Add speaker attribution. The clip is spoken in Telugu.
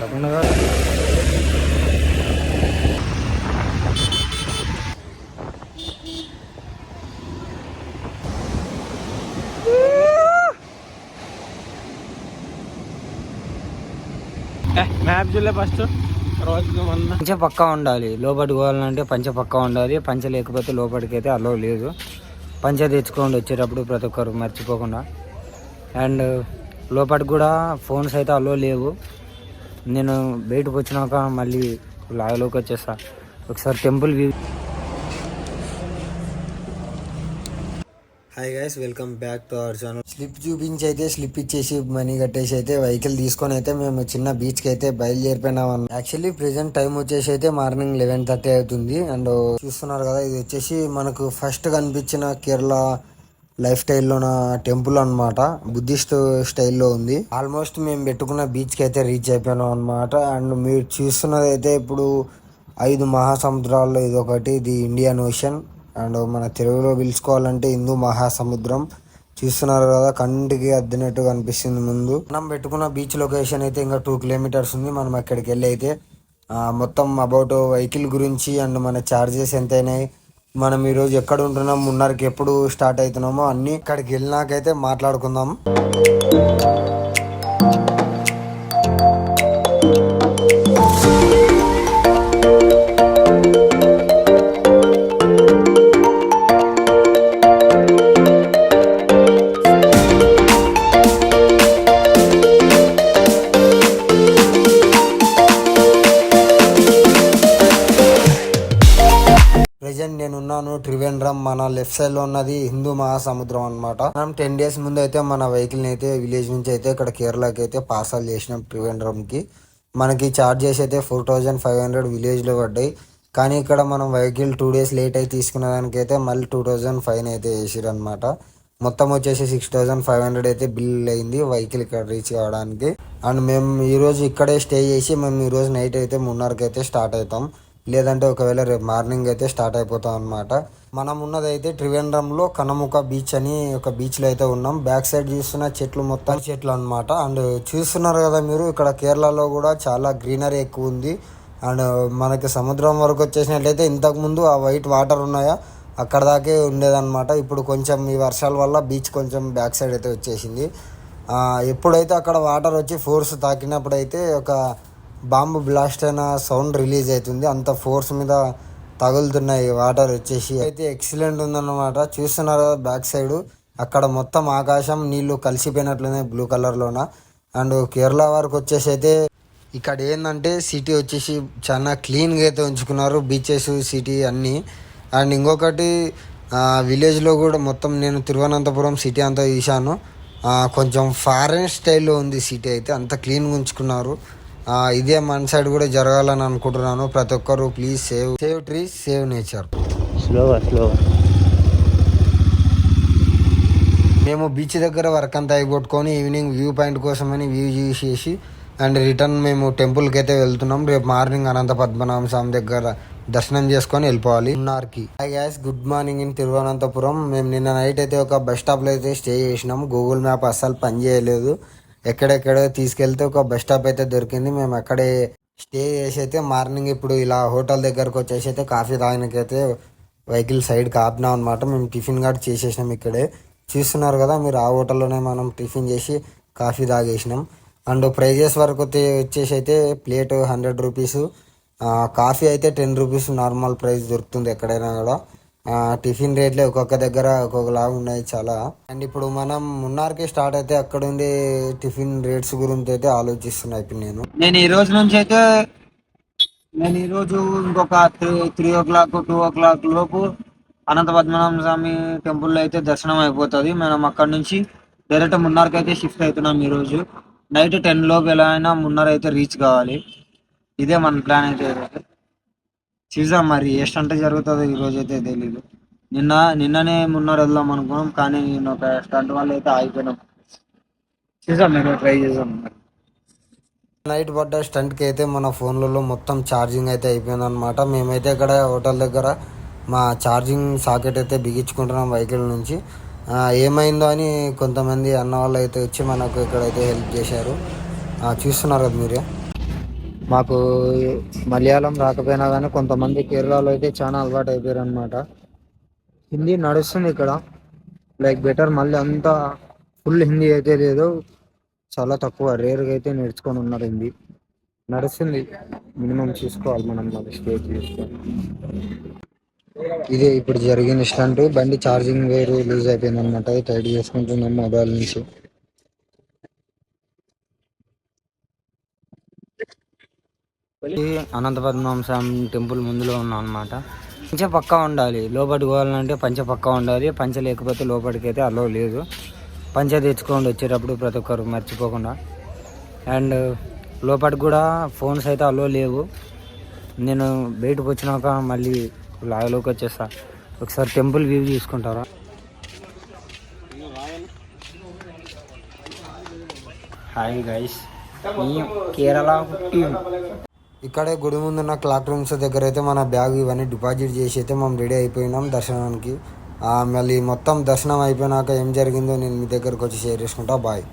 Speaker 1: తప్పకుండా మ్యాప్ చూడలే ఫస్ట్ రోజు
Speaker 2: పంచ పక్కా ఉండాలి. లోపలికి పోవాలంటే పంచ పక్కా ఉండాలి. పంచ లేకపోతే లోపలికి అయితే అలో లేదు. పంచ తెచ్చుకోండి వచ్చేటప్పుడు ప్రతి ఒక్కరు మర్చిపోకుండా. అండ్ లోపల కూడా ఫోన్స్ అయితే అలో లేవు. నేను బయటకు వచ్చినాక మళ్ళీ లాగలోకి వచ్చేస్తా. ఒకసారి temple view hi guys welcome back to our channel slip చూపించి అయితే స్లిప్ ఇచ్చేసి మనీ కట్టేసి అయితే వెహికల్ తీసుకొని అయితే మేము చిన్న బీచ్కి అయితే బయలుదేరిపోయినాం. యాక్చువల్లీ ప్రెసెంట్ టైం వచ్చేసి అయితే మార్నింగ్ లెవెన్ థర్టీ అవుతుంది. అండ్ uh, చూస్తున్నారు కదా ఇది వచ్చేసి మనకు ఫస్ట్ కనిపించిన కేరళ లైఫ్ స్టైల్లో టెంపుల్ అన్నమాట. బుద్ధిస్ట్ స్టైల్లో ఉంది. ఆల్మోస్ట్ మేము పెట్టుకున్న బీచ్కి అయితే రీచ్ అయిపోయినాం అన్నమాట. అండ్ మీరు చూస్తున్నది అయితే ఇప్పుడు ఐదు మహాసముద్రాల్లో ఇది ఒకటి ఇది ఇండియన్ ఓషన్. అండ్ మన తెలుగులో పిలుచుకోవాలంటే హిందూ మహాసముద్రం. చూస్తున్నారు కదా కంటికి అద్దినట్టు కనిపిస్తుంది ముందు. మనం పెట్టుకున్న బీచ్ లొకేషన్ అయితే ఇంకా టూ కిలోమీటర్స్ ఉంది. మనం అక్కడికి వెళ్ళి అయితే మొత్తం అబౌట్ వెహికల్ గురించి అండ్ మన ఛార్జెస్ ఎంత అయినాయి మనం ఈరోజు ఎక్కడ ఉంటున్నాం మున్నరకి ఎప్పుడు స్టార్ట్ అవుతున్నామో అన్ని ఇక్కడికి వెళ్ళినాకైతే మాట్లాడుకుందాం. మన లెఫ్ట్ సైడ్లో ఉన్నది హిందూ మహాసముద్రం అనమాట మనం టెన్ డేస్ ముందు అయితే మన వెహికల్ అయితే విలేజ్ నుంచి అయితే ఇక్కడ కేరళకి అయితే పార్సల్ చేసినాం త్రివేంద్రం కి. మనకి చార్జెస్ అయితే ఫోర్ థౌజండ్ ఫైవ్ హండ్రెడ్ విలేజ్లో పడ్డాయి. కానీ ఇక్కడ మనం వెహికల్ టూ డేస్ లేట్ అయి తీసుకున్న దానికైతే మళ్ళీ టూ థౌజండ్ ఫైన్ అయితే వేసిరు అనమాట మొత్తం వచ్చేసి సిక్స్ థౌజండ్ ఫైవ్ హండ్రెడ్ అయితే బిల్ అయింది వెహికల్ ఇక్కడ రీచ్ కావడానికి. అండ్ మేము ఈ రోజు ఇక్కడే స్టే చేసి మేము ఈ రోజు నైట్ అయితే మున్నర్కి అయితే స్టార్ట్ అవుతాం. లేదంటే ఒకవేళ రేపు మార్నింగ్ అయితే స్టార్ట్ అయిపోతాం అనమాట మనం ఉన్నదైతే త్రివేంద్రంలో కనముక బీచ్ అని ఒక బీచ్లో అయితే ఉన్నాం. బ్యాక్ సైడ్ చూస్తున్న చెట్లు మొత్తం చెట్లు అనమాట అండ్ చూస్తున్నారు కదా మీరు ఇక్కడ కేరళలో కూడా చాలా గ్రీనరీ ఎక్కువ ఉంది. అండ్ మనకి సముద్రం వరకు వచ్చేసినట్లయితే ఇంతకుముందు ఆ వైట్ వాటర్ ఉన్నాయా అక్కడ దాకే ఉండేదన్నమాట. ఇప్పుడు కొంచెం ఈ వర్షాల వల్ల బీచ్ కొంచెం బ్యాక్ సైడ్ అయితే వచ్చేసింది. ఎప్పుడైతే అక్కడ వాటర్ వచ్చి ఫోర్స్ తాకినప్పుడైతే ఒక బాంబు బ్లాస్ట్ అయిన సౌండ్ రిలీజ్ అవుతుంది. అంత ఫోర్స్ మీద తగులుతున్నాయి వాటర్ వచ్చేసి. అయితే ఎక్సలెంట్ ఉందన్నమాట. చూస్తున్నారు కదా బ్యాక్ సైడ్ అక్కడ మొత్తం ఆకాశం నీళ్ళు కలిసిపోయినట్లునే బ్లూ కలర్లోన అండ్ కేరళ వరకు వచ్చేసి అయితే ఇక్కడ ఏంటంటే సిటీ వచ్చేసి చాలా క్లీన్గా అయితే ఉంచుకున్నారు. బీచెస్ సిటీ అన్నీ. అండ్ ఇంకొకటి విలేజ్లో కూడా మొత్తం నేను తిరువనంతపురం సిటీ అంతా చూశాను. కొంచెం ఫారెన్ స్టైల్లో ఉంది సిటీ అయితే. అంత క్లీన్గా ఉంచుకున్నారు. ఇదే మన సైడ్ కూడా జరగాలని అనుకుంటున్నాను. ప్రతి ఒక్కరు please save save trees save nature మేము బీచ్ దగ్గర వర్క్ అంతా అయిపోట్టుకొని ఈవినింగ్ వ్యూ పాయింట్ కోసమని వ్యూ చూసేసి అండ్ రిటర్న్ మేము టెంపుల్కి అయితే వెళ్తున్నాం. రేపు మార్నింగ్ అనంత పద్మనాభ స్వామి దగ్గర దర్శనం చేసుకొని వెళ్ళిపోవాలి. మున్నార్కి hi guys good morning in Thiruvananthapuram మేము నిన్న నైట్ అయితే ఒక బస్ స్టాప్లో అయితే స్టే చేసినాం. గూగుల్ మ్యాప్ అస్సలు పని చేయలేదు. ఎక్కడెక్కడో తీసుకెళ్తే ఒక బస్ స్టాప్ అయితే దొరికింది. మేము అక్కడే స్టే చేసి అయితే మార్నింగ్ ఇప్పుడు ఇలా హోటల్ దగ్గరకు వచ్చేసి అయితే కాఫీ తాగడానికైతే వెహికల్ సైడ్ ఆపినాం అనమాట మేము టిఫిన్ కూడా చేసేసినాం ఇక్కడే. చూస్తున్నారు కదా మీరు ఆ హోటల్లోనే మనం టిఫిన్ చేసి కాఫీ తాగేసినాం. అండ్ ప్రైజెస్ వరకు వచ్చేసి అయితే ప్లేట్ హండ్రెడ్ రూపీస్. కాఫీ అయితే టెన్ రూపీస్ నార్మల్ ప్రైస్ దొరుకుతుంది ఎక్కడైనా కూడా. టిఫిన్ రేట్లే ఒక్కొక్క దగ్గర ఒక్కొక్కలా ఉన్నాయి చాలా. అండ్ ఇప్పుడు మనం మున్నార్కి స్టార్ట్ అయితే అక్కడ ఉండే టిఫిన్ రేట్స్ గురించి అయితే ఆలోచిస్తున్నా ఇప్పుడు నేను.
Speaker 1: నేను ఈ రోజు నుంచి అయితే నేను ఈ రోజు ఇంకొక three three o'clock two o'clock లోపు అనంత పద్మనాభ స్వామి టెంపుల్లో అయితే దర్శనం అయిపోతుంది. మనం అక్కడ నుంచి డైరెక్ట్ మున్నార్కి అయితే షిఫ్ట్ అవుతున్నాం ఈ రోజు. నైట్ టెన్ లోపు ఎలా అయినా మున్నార్ అయితే రీచ్ కావాలి. ఇదే మన ప్లాన్ అయితే చూసాం మరి ఏ స్టంట్ జరుగుతుందో ఈరోజు అయితే తెలియదు నిన్న నిన్ననే మున్నార్ వెళ్దాం అనుకున్నాం కానీ నేను ఒక స్టంట్ వల్ల అయితే ఆగిపోయినాం. చూసాం మేము ట్రై చేసాం మరి.
Speaker 2: నైట్ పడ్డ స్టంట్కి అయితే మన ఫోన్లలో మొత్తం ఛార్జింగ్ అయితే అయిపోయింది అనమాట మేమైతే ఇక్కడ హోటల్ దగ్గర మా ఛార్జింగ్ సాకెట్ అయితే బిగించుకుంటున్నాం వెహికల్ నుంచి. ఏమైందో అని కొంతమంది అన్న వాళ్ళు అయితే వచ్చి మనకు ఇక్కడైతే హెల్ప్ చేశారు. చూస్తున్నారు కదా మీరే.
Speaker 1: మాకు మలయాళం రాకపోయినా కానీ కొంతమంది కేరళలో అయితే చాలా అలవాటు అయిపోయారు అనమాట హిందీ నడుస్తుంది ఇక్కడ. లైక్ బెటర్ మళ్ళీ అంతా ఫుల్ హిందీ అయితే లేదు. చాలా తక్కువ రేర్గా అయితే నేర్చుకొని ఉన్నారు హిందీ. నడుస్తుంది. మినిమం చూసుకోవాలి మనం మరి స్టేజ్ చూసుకోవాలి ఇదే ఇప్పుడు జరిగిన స్టంట్. బండి ఛార్జింగ్ వేరు లూజ్ అయిపోయింది అనమాట టైట్ చేసుకుంటున్నాం మొబైల్ నుంచి. అనంత పద్మనాభ స్వామి టెంపుల్ ముందులో ఉన్నాం అనమాట పంచ పక్కా ఉండాలి. లోపలికి పోవాలంటే పంచ పక్కా ఉండాలి. పంచ లేకపోతే లోపలికి అయితే అలో లేదు. పంచ తెచ్చుకోండి వచ్చేటప్పుడు ప్రతి ఒక్కరు మర్చిపోకుండా. అండ్ లోపలికి కూడా ఫోన్స్ అయితే అలో లేవు. నేను బయటకు వచ్చినాక మళ్ళీ లాగలోకి వచ్చేస్తా. ఒకసారి టెంపుల్ వ్యూ చూసుకుంటారా? Hi guys. కేరళ
Speaker 2: ఇక్కడే గుడి ముందున్న క్లాక్ రూమ్స్ దగ్గర అయితే మన బ్యాగ్ ఇవన్నీ డిపాజిట్ చేసి అయితే మనం రెడీ అయిపోయినాం దర్శనానికి. మళ్ళీ మొత్తం దర్శనం అయిపోయినాక ఏం జరిగిందో నేను మీ దగ్గరకు వచ్చి షేర్ చేసుకుంటా. బాయ్.